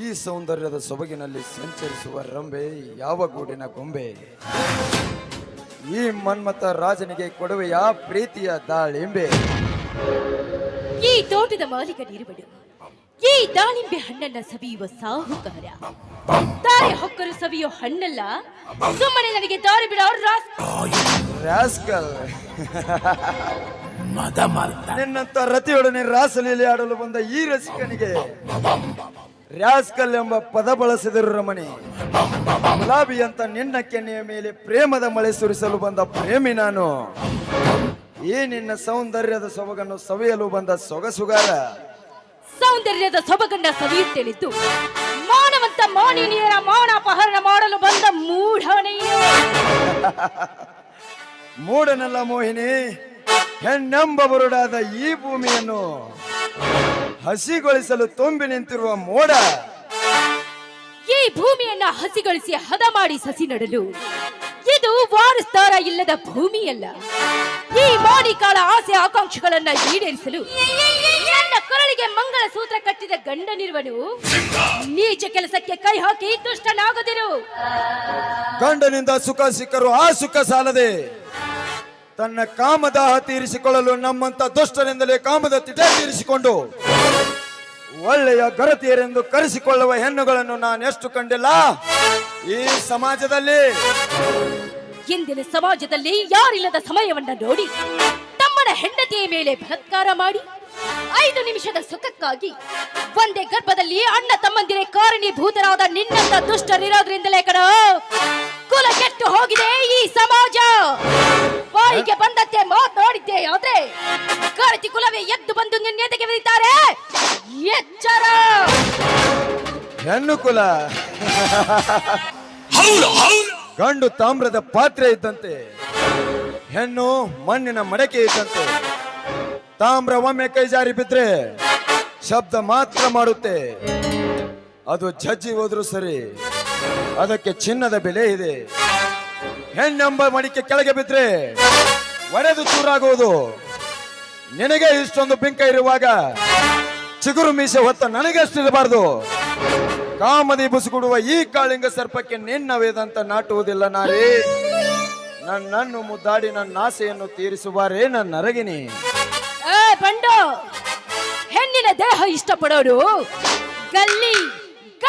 ಈ ಸೌಂದರ್ಯದ ಸೊಬಗಿನಲ್ಲಿ ಸಂಚರಿಸುವ ರಂಬೆ ಯಾವ ಗೂಡಿನ ಗೊಂಬೆ? ಈ ಮನ್ಮಥ ರಾಜನಿಗೆ ಕೊಡುವೆಯ ಪ್ರೀತಿಯ ದಾಳಿಂಬೆ? ಈ ತೋಟದ ಮಾಲೀಕನಿರುವನು ಈ ದಾಳಿಂಬೆ ಹಣ್ಣನ್ನ ಸವಿಯುವ ಸಾಹುಕಾರ. ತಾರೆ ಹೊಕ್ಕರು ಸವಿಯೋ ಹಣ್ಣಲ್ಲ. ಸುಮ್ಮನೆ ನನಗೆ ದಾರಿ ಬಿಡೋ ರಾಸ್ ರಾಸ್ಕಲ್. ನಿನ್ನಂತ ರತಿಯೊಡನೆ ರಾಸಲೀಲೆ ಆಡಲು ಬಂದ ಈ ರಸಿಕನಿಗೆ ರಾಸ್ಕಲ್ ಎಂಬ ಪದ ಬಳಸಿದರು ರಮಣಿ. ಗುಲಾಬಿ ಅಂತ ನಿನ್ನ ಕೆನ್ನೆಯ ಮೇಲೆ ಪ್ರೇಮದ ಮಳೆ ಸುರಿಸಲು ಬಂದ ಪ್ರೇಮಿ ನಾನು. ಈ ನಿನ್ನ ಸೌಂದರ್ಯದ ಸೊಬಗನ್ನು ಸವಿಯಲು ಬಂದ ಸೊಗಸುಗಾರ. ಸೌಂದರ್ಯದ ಸೊಬಗನ್ನ ಸವಿಯುತ್ತೇಳಿದ್ದು ಮಾನವಂತ ಮಾನಿನಿಯರ ಮಾನಾಪಹರಣ ಮಾಡಲು ಬಂದ ಮೂಢನೆಯೇ. ಮೂಡನಲ್ಲ ಮೋಹಿನಿ ಹೆಣ್ಣೆಂಬ ಬುರುಡಾದ ಈ ಭೂಮಿಯನ್ನು. ಹಸಿಗೊಳಿಸಲು ತುಂಬಿ ನಿಂತಿರುವ ಮೋಡ. ಈ ಭೂಮಿಯನ್ನ ಹಸಿಗೊಳಿಸಿ ಹದ ಮಾಡಿ ಸಸಿ ನಡಲು. ಇದು ವಾರಸ್ತಾರ ಇಲ್ಲದ ಭೂಮಿಯಲ್ಲ. ಈ ಮಾಣಿಕಾಳ ಆಸೆ ಆಕಾಂಕ್ಷೆಗಳನ್ನ ಈಡೇರಿಸಲು ನನ್ನ ಕೊರಳಿಗೆ ಮಂಗಳ ಸೂತ್ರ ಕಟ್ಟಿದ ಗಂಡನಿರುವನು ನೀಚ ಕೆಲಸಕ್ಕೆ ಕೈ ಹಾಕಿ ದುಷ್ಟನಾಗದಿರು. ಗಂಡನಿಂದ ಸುಖ ಸಿಕ್ಕರು ಆ ಸುಖ ಸಾಲದೆ. ತನ್ನ ಕಾಮದ ತೀರಿಸಿಕೊಳ್ಳಲು ನಮ್ಮಂತ ದುಷ್ಟರಿಂದಲೇ ಕಾಮದ ತಿಟ ತೀರಿಸಿಕೊಂಡು ಒಳ್ಳೆಯ ಗರತಿಯರೆಂದು ಕರೆಸಿಕೊಳ್ಳುವ ಹೆಣ್ಣುಗಳನ್ನು ನಾನು ಎಷ್ಟು ಕಂಡಿಲ್ಲ? ಈ ಸಮಾಜದಲ್ಲಿ ಇಂದಿನ ಸಮಾಜದಲ್ಲಿ ಯಾರಿಲ್ಲದ ಸಮಯವನ್ನ ನೋಡಿ, ತಮ್ಮನ ಹೆಂಡತಿಯ ಮೇಲೆ ಬಲತ್ಕಾರ ಮಾಡಿ, ಐದು ನಿಮಿಷದ ಸುಖಕ್ಕಾಗಿ ಒಂದೇ ಗರ್ಭದಲ್ಲಿ ಅಣ್ಣ ತಮ್ಮಂದಿರೇ ಕಾರಣೀಭೂತರಾದ ನಿನ್ನಂತ ದುಷ್ಟರಿರೋದ್ರಿಂದಲೇ ಕಣ. ಕುಲ ಕೆಟ್ಟು ಹೋಗಿದೆ ಈ ಸಮಾಜ. ಬಾಯಿಗೆ ಬಂದಂತೆ ಮಾತಾಡಿದ್ದೆ ಆದ್ರೆ ಕಾರ್ತಿ ಕುಲವೇ ಎದ್ದು ಬಂದು ನಿನ್ನೆದೆಗೆ ಬರೀತಾರೆ ಎಚ್ಚರ. ಹೆಣ್ಣು ಕುಲ. ಗಂಡು ತಾಮ್ರದ ಪಾತ್ರೆ ಇದ್ದಂತೆ ಹೆಣ್ಣು ಮಣ್ಣಿನ ಮಡಕೆ ಇದ್ದಂತೆ ತಾಮ್ರ ಒಮ್ಮೆ ಕೈ ಜಾರಿ ಬಿದ್ರೆ ಶಬ್ದ ಮಾತ್ರ ಮಾಡುತ್ತೆ. ಅದು ಜಜ್ಜಿ ಹೋದ್ರು ಸರಿ ಅದಕ್ಕೆ ಚಿನ್ನದ ಬೆಲೆ ಇದೆ. ಹೆಣ್ಣೆಂಬ ಮಡಿಕೆ ಕೆಳಗೆ ಬಿದ್ರೆ ಒಡೆದು ಚೂರಾಗುವುದು. ನಿನಗೆ ಇಷ್ಟೊಂದು ಬಿಂಕ ಇರುವಾಗ ಚಿಗುರು ಮೀಸೆ ಹೊತ್ತ ನನಗಷ್ಟಿರಬಾರ್ದು ಕಾಮದಿ ಬುಸುಗುಡುವ ಈ ಕಾಳಿಂಗ ಸರ್ಪಕ್ಕೆ ನಿನ್ನ ವೇದಂತ ನಾಟುವುದಿಲ್ಲ ನಾರೇ. ನನ್ನನ್ನು ಮುದ್ದಾಡಿ ನನ್ನ ಆಸೆಯನ್ನು ತೀರಿಸುವಾರೇ ನನ್ನ ಅರಗಿನಿ ಏ ಬಂಡು ಹೆಣ್ಣಿನ ದೇಹ ಇಷ್ಟಪಡೋರು ಗಲ್ಲಿ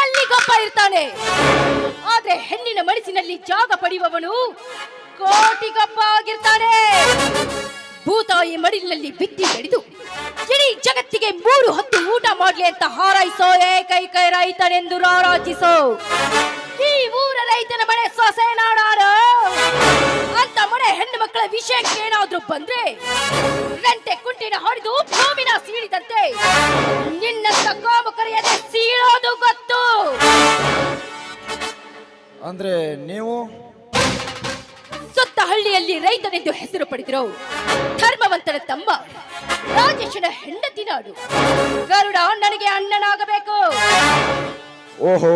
ಗಲ್ಲಿಗೊಬ್ಬ ಇರ್ತಾನೆ. ಆದ್ರೆ ಹೆಣ್ಣಿನ ಮನಸ್ಸಿನಲ್ಲಿ ಜಾಗ ಪಡೆಯುವವನು ಕೋಟಿಗೊಬ್ಬ ಆಗಿರ್ತಾನೆ. ಭೂತಾಯಿ ಮಡಿಲಿನಲ್ಲಿ ಬಿತ್ತಿ ಬೆಳೆದು ಇಡೀ ಜಗತ್ತಿಗೆ ಮೂರು ಹೊತ್ತು ಊಟ ಮಾಡ್ಲಿ ಅಂತ ಹಾರೈಸೋ ಏಕೈಕ ರೈತನೆಂದು ರಾರಾಜಿಸೋ. ಈ ಊರ ರೈತನ ಮನೆ ಸೊಸೆ ಅಂತ ಮನೆ ಹೆಣ್ಣು ಮಕ್ಕಳ ವಿಷಯಕ್ಕೆ ಏನಾದ್ರೂ ಬಂದ್ರೆ ರಂಟೆ ಕುಂಟಿನ ಹೊಡೆದು ಭೂಮಿನ ಸೀಳಿದಂತೆ ನಿನ್ನ ಕಾಮಕರಿಯದೆ ಅಂದ್ರೆ ನೀವು? ಸುತ್ತ ಹಳ್ಳಿಯಲ್ಲಿ ರೈತನೆಂದು ಹೆಸರು ಪಡೆದಿರೋ ಧರ್ಮವಂತನ ತಮ್ಮ ರಾಜೇಶನ ಹೆಂಡತಿ ನಾಡು. ಗರುಡ ನನಗೆ ಅಣ್ಣನಾಗಬೇಕು. ಓಹೋ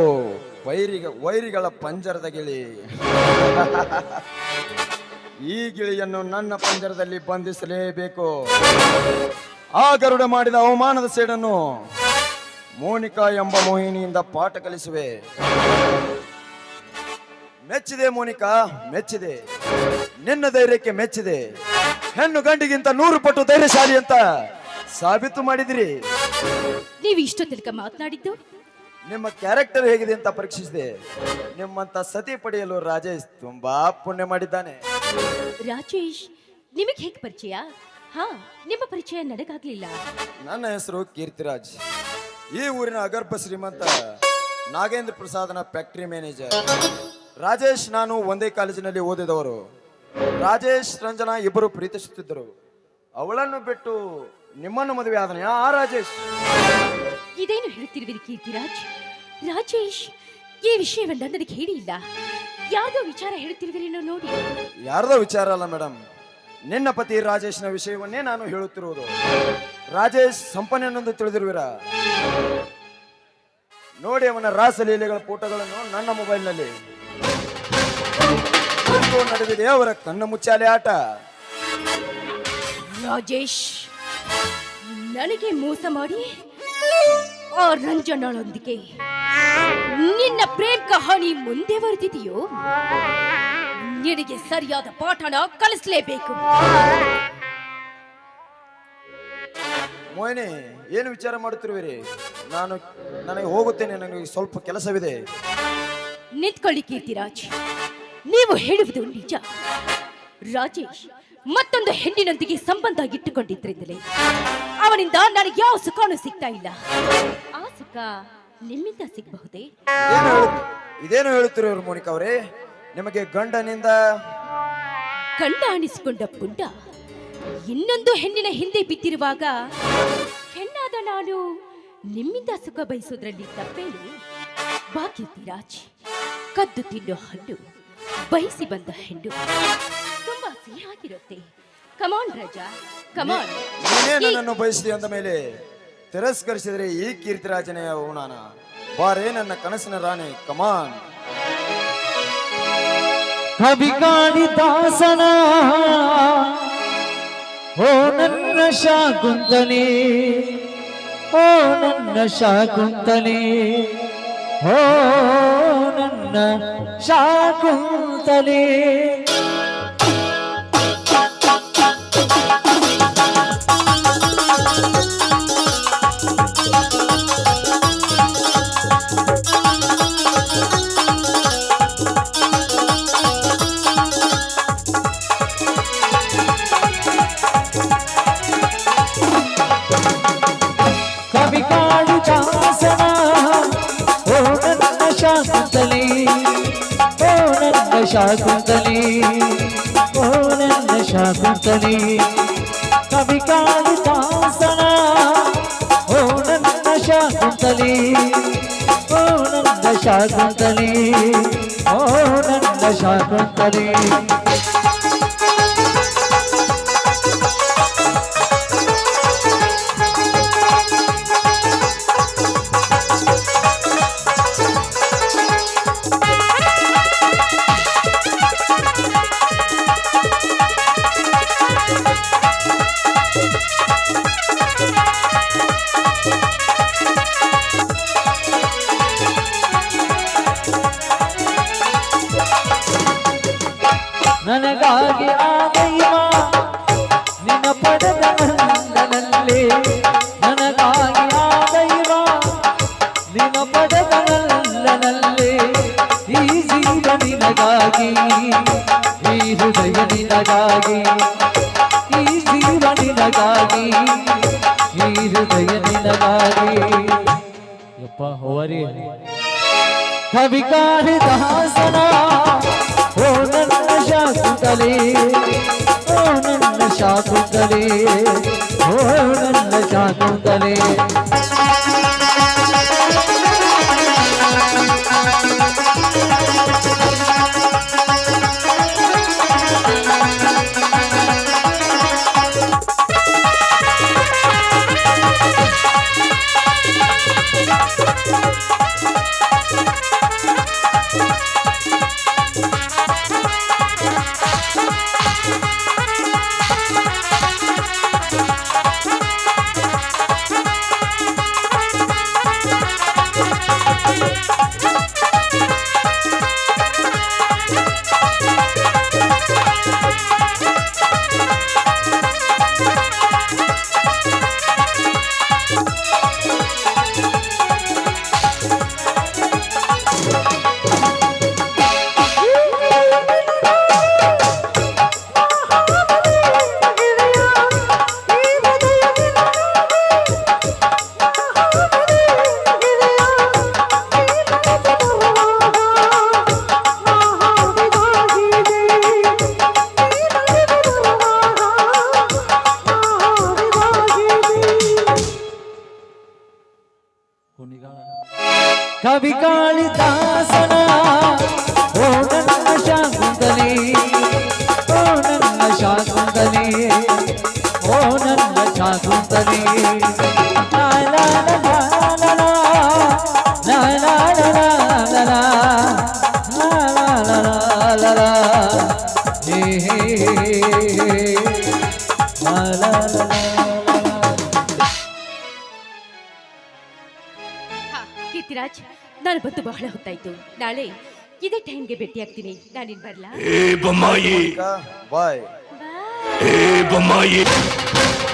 ವೈರಿಗ ವೈರಿಗಳ ಪಂಜರದ ಗಿಳಿ. ಈ ಗಿಳಿಯನ್ನು ನನ್ನ ಪಂಜರದಲ್ಲಿ ಬಂಧಿಸಲೇಬೇಕು. ಆ ಗರುಡ ಮಾಡಿದ ಅವಮಾನದ ಸೇಡನ್ನು ಮೋನಿಕಾ ಎಂಬ ಮೋಹಿನಿಯಿಂದ ಪಾಠ ಕಲಿಸುವೆ. ಮೆಚ್ಚಿದೆ ಮೋನಿಕಾ ಮೆಚ್ಚಿದೆ. ನಿನ್ನ ಧೈರ್ಯಕ್ಕೆ ಮೆಚ್ಚಿದೆ. ಹೆಣ್ಣು ಗಂಡಿಗಿಂತ ನೂರು ಪಟ್ಟು ಧೈರ್ಯಶಾಲಿ ಅಂತ ಸಾಬೀತು ಮಾಡಿದಿರಿ. ನೀವು ಇಷ್ಟು ತನಕ ಮಾತನಾಡಿದ್ದು? ನಿಮ್ಮ ಕ್ಯಾರೆಕ್ಟರ್ ಹೇಗಿದೆ ಅಂತ ಪರೀಕ್ಷಿಸಿದೆ. ನಿಮ್ಮಂತ ಸತಿ ಪಡೆಯಲು ರಾಜೇಶ್ ತುಂಬಾ ಪುಣ್ಯ ಮಾಡಿದ್ದಾನೆ. ರಾಜೇಶ್ ನಿಮಗೆ ಹೇಗೆ ಪರಿಚಯ? ಹಾ ನಿಮ್ಮ ಪರಿಚಯ ನನಗಾಗ್ಲಿಲ್ಲ. ನನ್ನ ಹೆಸರು ಕೀರ್ತಿರಾಜ್. ಈ ಊರಿನ ಅಗರ್ಭ ಶ್ರೀಮಂತ ನಾಗೇಂದ್ರ ಪ್ರಸಾದನ ಫ್ಯಾಕ್ಟರಿ ಮ್ಯಾನೇಜರ್. ರಾಜೇಶ್ ನಾನು ಒಂದೇ ಕಾಲೇಜಿನಲ್ಲಿ ಓದಿದವರು. ರಾಜೇಶ್ ರಂಜನಾ ಇಬ್ಬರು ಪ್ರೀತಿಸುತ್ತಿದ್ದರು. ಅವಳನ್ನು ಬಿಟ್ಟು ನಿಮ್ಮನ್ನು ಮದುವೆ ಆದನ ಆ ರಾಜೇಶ್? ಇದೇನು ಹೇಳುತ್ತಿರುವಿರಿ ಕೀರ್ತಿರಾಜ್? ರಾಜೇಶ್ ಈ ವಿಷಯವನ್ನ ನನಗೆ ಹೇಳಿಲ್ಲ. ಯಾರೋ ವಿಚಾರ ಹೇಳುತ್ತಿರುವಿರಿ ನೋಡಿ. ಯಾರ್ದೋ ವಿಚಾರ ಅಲ್ಲ ಮೇಡಮ್ ನಿನ್ನ ಪತಿ ರಾಜೇಶ್ನ ವಿಷಯವನ್ನೇ ನಾನು ಹೇಳುತ್ತಿರುವುದು. ರಾಜೇಶ್ ಸಂಪನ್ನೆಂದು ತಿಳಿದಿರುವಿರ? ನೋಡಿ ಅವನ ರಾಸಲೀಲೆಗಳ ಫೋಟೋಗಳನ್ನು ನನ್ನ ಮೊಬೈಲ್ನಲ್ಲಿ. ಇಬ್ಬರು ನಡುವಿದೆ ಅವರ ಕಣ್ಣು ಮುಚ್ಚಾಲೆ ಆಟ. ರಾಜೇಶ್ ನನಗೆ ಮೋಸ ಮಾಡಿ ಆ ರಂಜನಳೊಂದಿಗೆ. ನಿನ್ನ ಪ್ರೇಮ್ ಕಹಾನಿ ಮುಂದೆ ಬರೆದಿದೆಯೋ? ನಿನಗೆ ಸರಿಯಾದ ಪಾಠನ ಕಲಿಸಲೇಬೇಕು. ಮೋಹಿನಿ ಏನು ವಿಚಾರ ಮಾಡುತ್ತಿರುವಿರಿ? ನಾನು ನನಗೆ ಹೋಗುತ್ತೇನೆ ನನಗೆ ಸ್ವಲ್ಪ ಕೆಲಸವಿದೆ. ನಿಂತ್ಕೊಳ್ಳಿ ಕೀರ್ತಿರಾಜ್. ನೀವು ಹೇಳುವುದು ನಿಜ. ರಾಜೇಶ್ ಮತ್ತೊಂದು ಹೆಣ್ಣಿನೊಂದಿಗೆ ಸಂಬಂಧ ಇಟ್ಟುಕೊಂಡಿದ್ರಿಂದಲೇ. ಅವನಿಂದ ನನಗೆ ಯಾವ ಸುಖನೂ ಸಿಗ್ತಾ ಇಲ್ಲ. ಆ ಸುಖ ನಿಮ್ಮಿಂದ ಸಿಗಬಹುದೇ? ಇದೇನು ಹೇಳು ಇದೇನು ಹೇಳುತ್ತಿರುವರು ಮೋನಿಕಾ ಅವರೇ? ನಿಮಗೆ ಗಂಡನಿಂದ ಕಂಡ ಅಣಿಸಿಕೊಂಡ ಪುಂಡ ಇನ್ನೊಂದು ಹೆಣ್ಣಿನ ಹಿಂದೆ ಬಿದ್ದಿರುವಾಗ ಹೆಣ್ಣಾದ ನಾನು ನಿಮ್ಮಿಂದ ಸುಖ ಬಯಸೋದ್ರಲ್ಲಿ ಬಾಕಿ ತಿರಾಚಿ ಕದ್ದು ತಿನ್ನೋ ಹಣ್ಣು ಬಯಸಿ ಬಂದ ಹೆಣ್ಣು. ತುಂಬಾ ಸಿಹಿಯಾಗಿರುತ್ತೆ. ಕಮಾನ್ ರಾಜ. ಕಮಾನ್ ನೀನೇ ನನ್ನನ್ನು ಬಯಸಿದೆ ಅಂದ ಮೇಲೆ ತಿರಸ್ಕರಿಸಿದರೆ ಈ ಕೀರ್ತಿರಾಜನೆಯ ಉಣಾನ ಬಾರೇ ನನ್ನ ಕನಸಿನ ರಾಣಿ. ಕಮಾನ್ ಕವಿ ಕಾಳಿದಾಸನ ಓ ನನ್ನ ಶಾಕುಂತನೆ ಓ ನನ್ನ ಶಾಕುಂತನೆ ಓ শাকুন্তলে शाकुंतली ओ नंद शाकुंतली कवि कालिदासना ओ नंद शाकुंतली ओ नंद शाकुंतली ओ ಹೃದಯ ನಿನಗಾಗಿ ಈ ಜೀವ ನಿನಗಾಗಿ ಈ ಹೃದಯ ನಿನಗಾಗಿ ಯಪ್ಪ ಹೋವರಿ ಕವಿ ಕಾಳಿದಾಸನ ಓ ನನ್ನ ಶಾಕುಂತಲೆ ಓ ನನ್ನ ಶಾಕುಂತಲೆ ಓ ನನ್ನ ಶಾಕುಂತಲೆ Bye. ಕೀರ್ತಿರಾಜ್ ನಾನು ಬಂದು ಬಹಳ ಹೊತ್ತಾಯ್ತು. ನಾಳೆ ಇದೇ ಟೈಮ್ಗೆ ಭೇಟಿ ಆಗ್ತೀನಿ ನಾನಿನ್ ಬರ್ಲಾ? ಏ ಬೊಮ್ಮಾಯಿ. ಬಾಯ್ ಏ ಬೊಮ್ಮಾಯಿ.